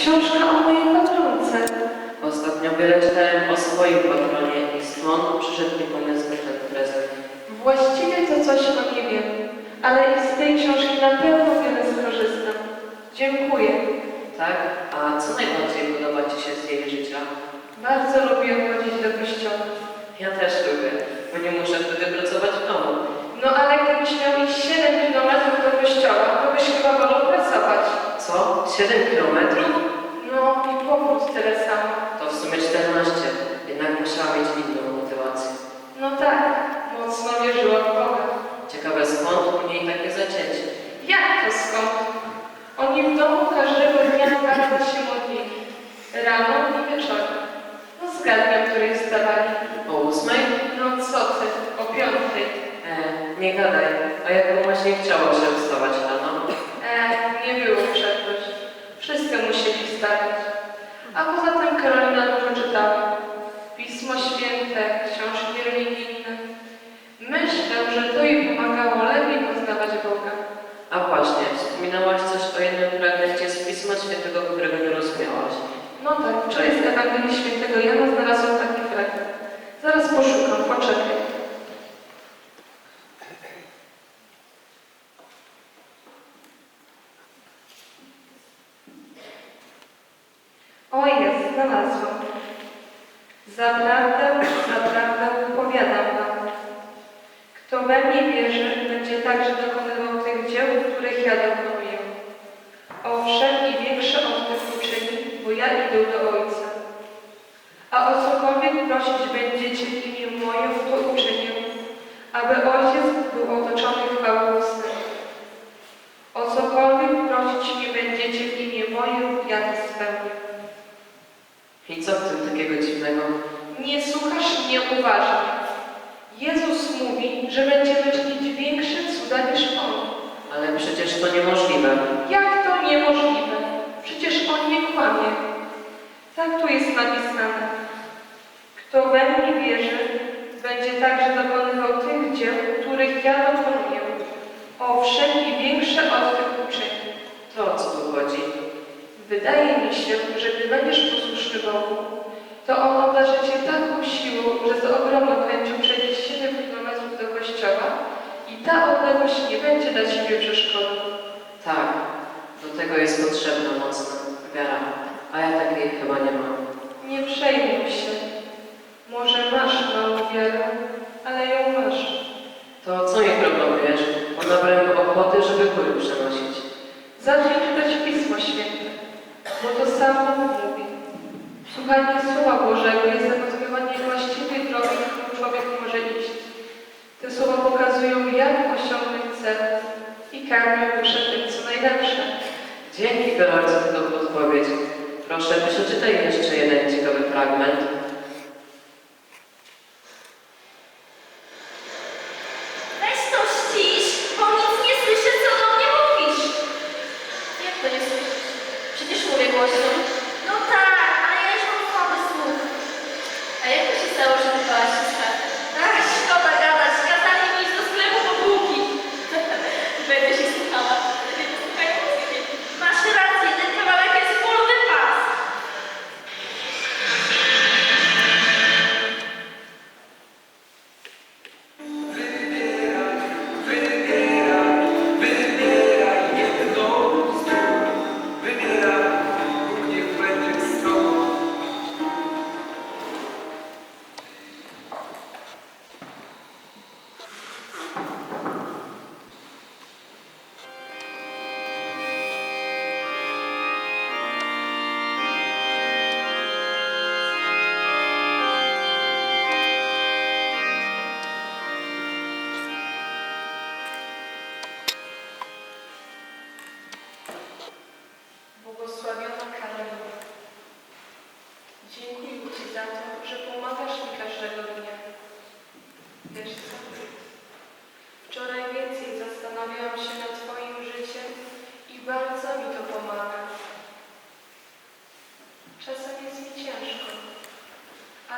książka o mojej patronce. Ostatnio wiele czytałem o swoim patronie i stąd przyszedł mi pomysł na ten prezent. Właściwie to coś o nie wiem, ale i z tej książki na pewno wiele skorzystam. Dziękuję. Tak? A co najbardziej podoba Ci się z jej życia? Bardzo lubię chodzić do kościoła. Ja też lubię, bo nie muszę wtedy pracować w domu. No ale gdybyś miał iść 7 kilometrów do kościoła, to byś chyba wolał pracować. Co? 7 kilometrów? Tyle samo. To w sumie 14. Jednak musiała mieć inną motywację. No tak, mocno wierzyła w Boga. Ciekawe skąd u niej takie zacięcie. Jak to skąd? Oni w domu każdego dnia bardzo się modlili. Rano i wieczorem. No zgadniam, której wstawali. O ósmej? No co ty, o piątej. E, nie gadaj. A jak komuś nie chciało się wstawać rano? E, nie było przecież. Wszyscy musieli wstawać. A poza tym Karolina dużo czytała. Pismo Święte, książki religijne. Myślę, że to jej pomagało lepiej poznawać Boga. A właśnie, wspominałaś coś o jednym fragmencie z Pisma Świętego, którego nie rozumiałaś. No tak, wczoraj z Ewangelii Świętego Jana znalazłam taki fragment. Zaraz poszukam, poczekaj. O jest, znalazłam. Zaprawdę, zaprawdę powiadam wam. Kto we mnie wierzy, będzie także dokonywał tych dzieł, których ja dokonuję. Owszem, i większe od tych uczyni, bo ja idę do Ojca. A o cokolwiek prosić będziecie w imię moje, to uczynię, aby Ojciec był otoczony chwałą. O cokolwiek prosić nie będziecie w imię moje, ja to spełnię. I co w tym takiego dziwnego? Nie słuchasz mnie uważnie. Jezus mówi, że będziemy czynić większe cuda niż On. Ale przecież to niemożliwe. Jak to niemożliwe? Przecież On nie kłamie. Tak tu jest napisane. Kto we mnie wierzy, będzie także dokonywał tych dzieł, których ja dokonuję. Owszem, i większe od tych uczyni. To o co tu chodzi? Wydaje mi się, że gdy będziesz posłuszny Bogu, to On obdarzy Cię taką siłą, że z ogromną chęcią przejdziesz 7 km do kościoła i ta odległość nie będzie dla Ciebie przeszkodą. Tak, do tego jest potrzebna mocna wiara, a ja takiej chyba nie mam. Nie przejmuj się. Może masz małą wiarę, ale ją masz. To co mi proponujesz? Bo nabrałem ochoty, żeby góry przenosić. Zacznij czytać Pismo Święte, bo to samo mówi. Słuchanie Słowa Bożego jest zakozywanie właściwej drogi, którą człowiek może iść. Te słowa pokazują, jak osiągnąć cel i karmią duszę tym, co najlepsze. Dzięki Karol za tę podpowiedź. Proszę, przeczytaj jeszcze jeden ciekawy fragment.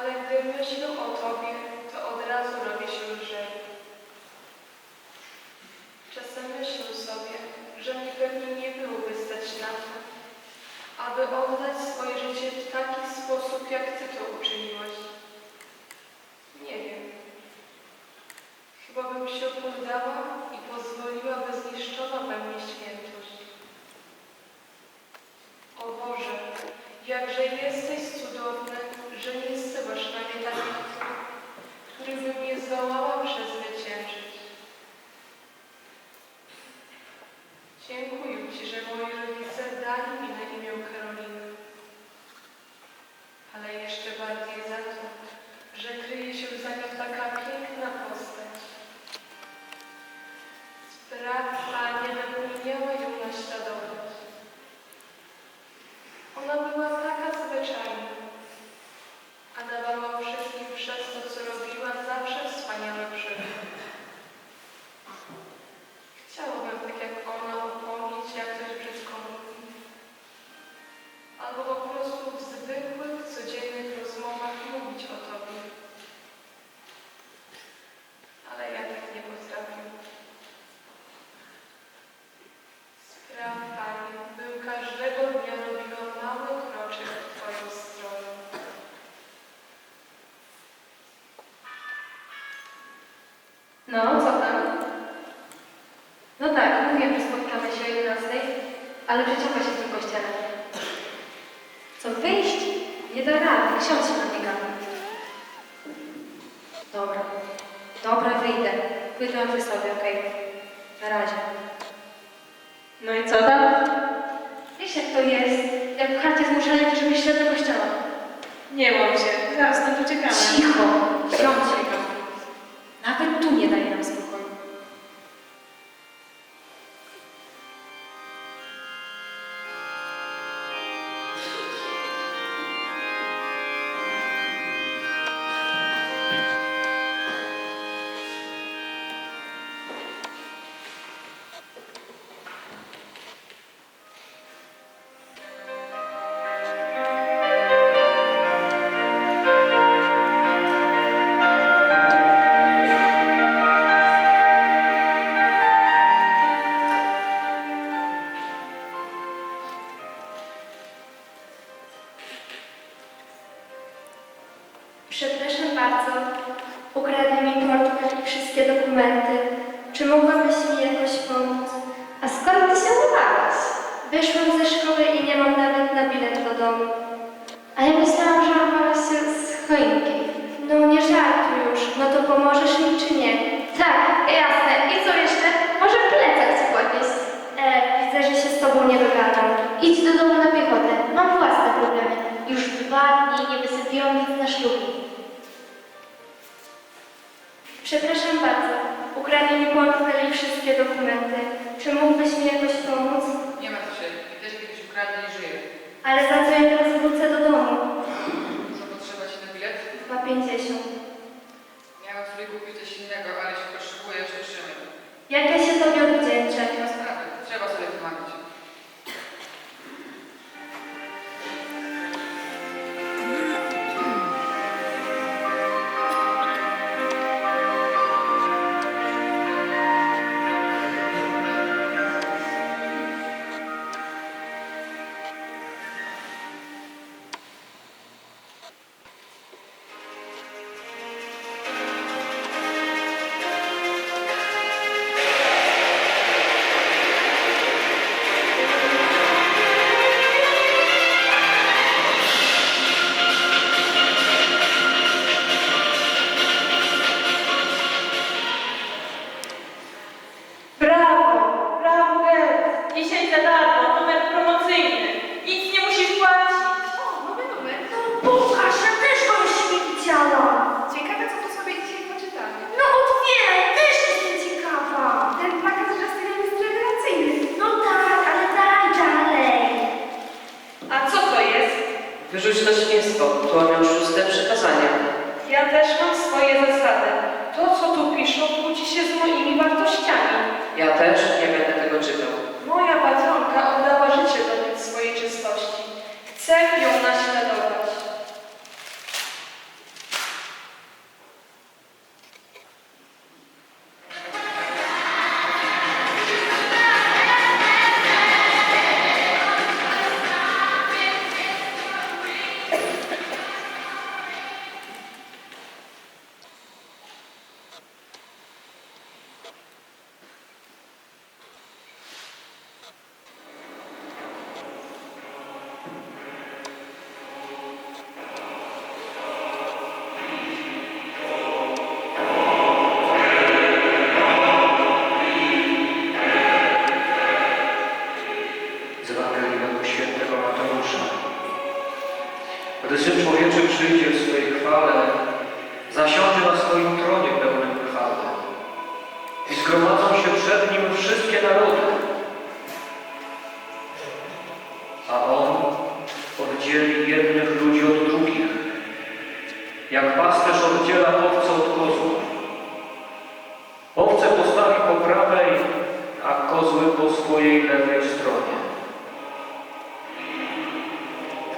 ale gdy myślę o Tobie, to od razu robię się lżej. Czasem myślę sobie, że mi pewnie nie byłoby stać na to, aby oddać swoje życie w taki sposób, jak Ty. No, co tam? No tak, no mówiłem, że spotkamy się o 11, ale przeciąga się w tym kościele. Co, wyjść? Nie da rady, ksiądz się na mnie. Dobra, dobra, wyjdę. Pójdę przy sobie, okej. Na razie. No i co tam? Wiesz jak to jest, jak w chacie zmuszenie, żeby śledzę kościoła. Nie łam się, zaraz stąd uciekamy. Cicho, ksiądz się nawet tu nie daje nam spokoju. Przepraszam bardzo, ukradli mi portfel i wszystkie dokumenty. Czy mógłbyś mi jakoś pomóc? Nie ma co się, też kiedyś ukradli i żyje. Ale za co ja teraz wrócę do domu? Dużo potrzeba ci na bilet? 2,50. Miałam sobie kupić coś innego, ale się potrzebujesz, jeszcze. Jak ja się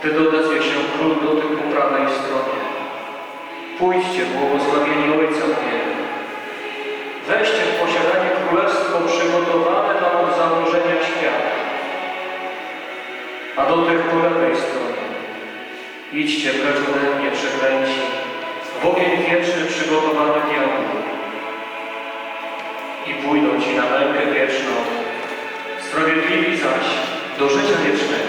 Wtedy odezwie się król do tych po prawej stronie. Pójdźcie, błogosławieni Ojca mojego. Weźcie w posiadanie królestwo przygotowane wam od założenia świata. A do tych po lewej stronie. Idźcie precz ode mnie, przeklęci, w ogień wieczny przygotowany diabłu. I pójdą ci na mękę wieczną, sprawiedliwi zaś do życia wiecznego.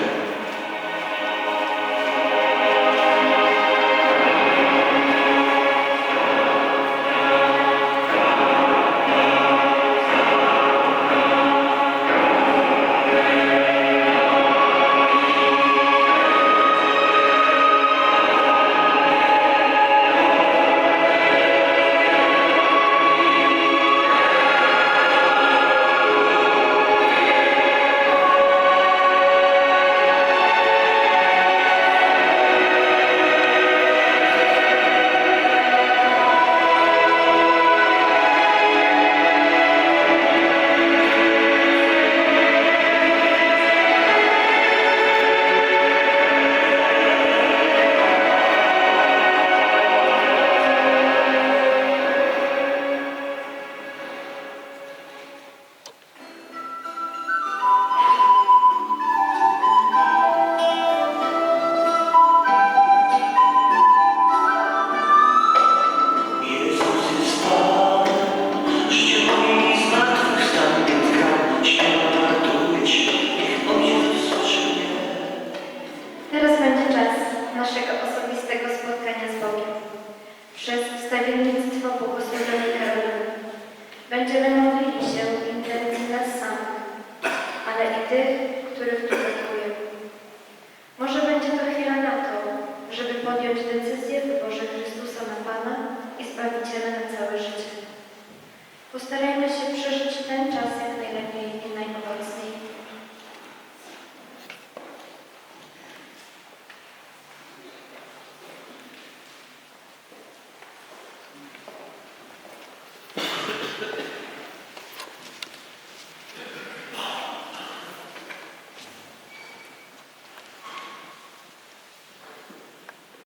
Posterei